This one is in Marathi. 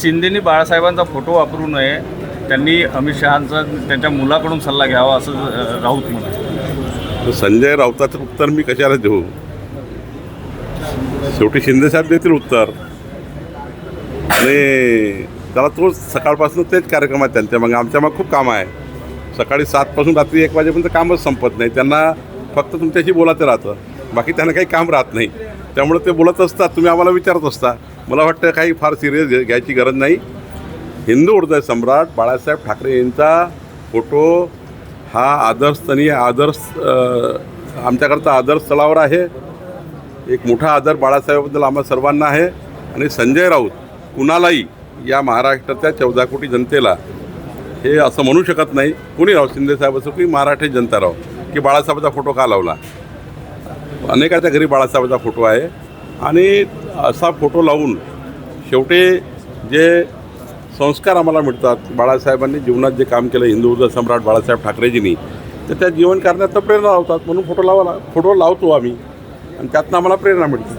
शिंदेनी बाळासाहेबांचा फोटो वापरू नये. त्यांनी अमित शहांचा त्यांच्या मुलाकडून सल्ला घ्यावा असं राऊत म्हणाले संजय राऊताचं उत्तर मी कशाला देऊ? शेवटी शिंदेसाहेब देतील उत्तर. आणि त्याला तो सकाळपासून तेच कार्यक्रम आहे त्यांच्या मग. आमच्या मग खूप कामं आहे. सकाळी सातपासून रात्री एक वाजेपर्यंत कामच संपत नाही. त्यांना फक्त तुमच्याशी बोलायचं राहतं. बाकी त्यांना काही काम राहत नाही. त्यामुळे ते बोलत असतात तुम्ही आम्हाला विचारत असता. मला वाटतं काही फार सिरियस घ्यायची गरज नाही. हिंदू हृदय सम्राट बाळासाहेब ठाकरे यांचा फोटो हा आदर्शस्थनीय आदर्श आमच्याकरता आदर्श स्थळावर आहे. एक मोठा आदर बाळासाहेबाबद्दल आम्हा सर्वांना आहे. आणि संजय राऊत कुणालाही या महाराष्ट्राच्या चौदा कोटी जनतेला हे असं म्हणू शकत नाही. कुणी राव शिंदेसाहेब असो की मराठी जनता राव की बाळासाहेबाचा फोटो का लावला? अनेकाच्या घरी बाळासाहेबाचा फोटो आहे. आणि असा फोटो लावून शेवटी जे संस्कार आम्हाला मिळतात बाळासाहेबांनी जीवनात जे काम केलं हिंदू सम्राट बाळासाहेब ठाकरेजींनी तर त्या जीवन करण्यात प्रेरणा लावतात. म्हणून फोटो लावाला फोटो लावतो आम्ही. आणि त्यातनं आम्हाला प्रेरणा मिळते.